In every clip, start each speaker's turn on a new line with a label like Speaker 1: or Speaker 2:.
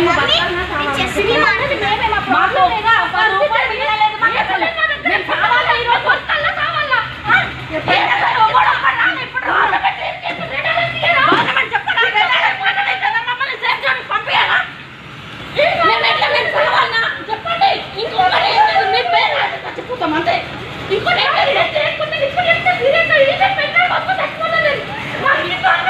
Speaker 1: ఇంకోటి ఇంకోటి ఇంకోటి ఇంకోటి
Speaker 2: ఇంకోటి ఇంకోటి ఇంకోటి ఇంకోటి
Speaker 1: ఇంకోటి ఇంకోటి ఇంకోటి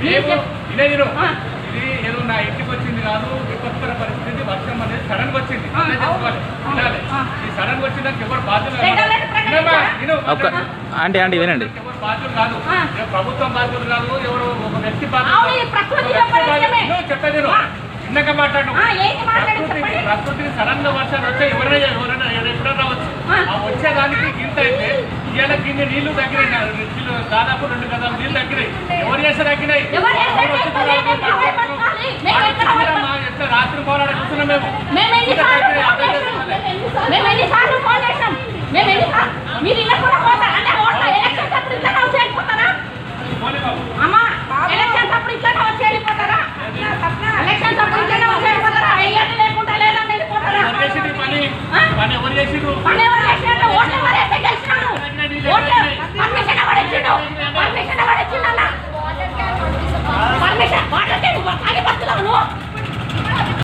Speaker 1: మేము
Speaker 2: ఇదే ఇది నేను నా ఇంటికి వచ్చింది కాదు విపత్కర పరిస్థితి వర్షం అనేది సడన్ వచ్చింది. ఈ సడన్ వచ్చిన దానికి ఎవరు బాధ్యత
Speaker 3: అంటే అంటే వినండి.
Speaker 2: ఎవరు బాధ్యులు కాదు. ప్రభుత్వం బాధ్యులు కాదు ఎవరు ఒక వ్యక్తి బాధ్యులు చెప్పేది చిన్నగా మాట్లాడు ప్రకృతికి సడన్గా వర్షాలు వచ్చాయి ఎవరైనా ఎవరైనా ఎప్పుడైనా రావచ్చు.
Speaker 1: ఆ.
Speaker 2: వచ్చేదానికి ఇంత అయితే ఇవాళ కింద నీళ్ళు తగ్గినాయి. నీళ్ళు దాదాపు రెండు గదాలు నీళ్ళు తగ్గినాయి. ఎవరు చేస్తే తగ్గినాయి? రాత్రి పోరాడ కూర్చున్నాం మేము.
Speaker 1: పని? ఎవరు
Speaker 2: చేసిండ్రు?
Speaker 1: Ano
Speaker 2: matali pa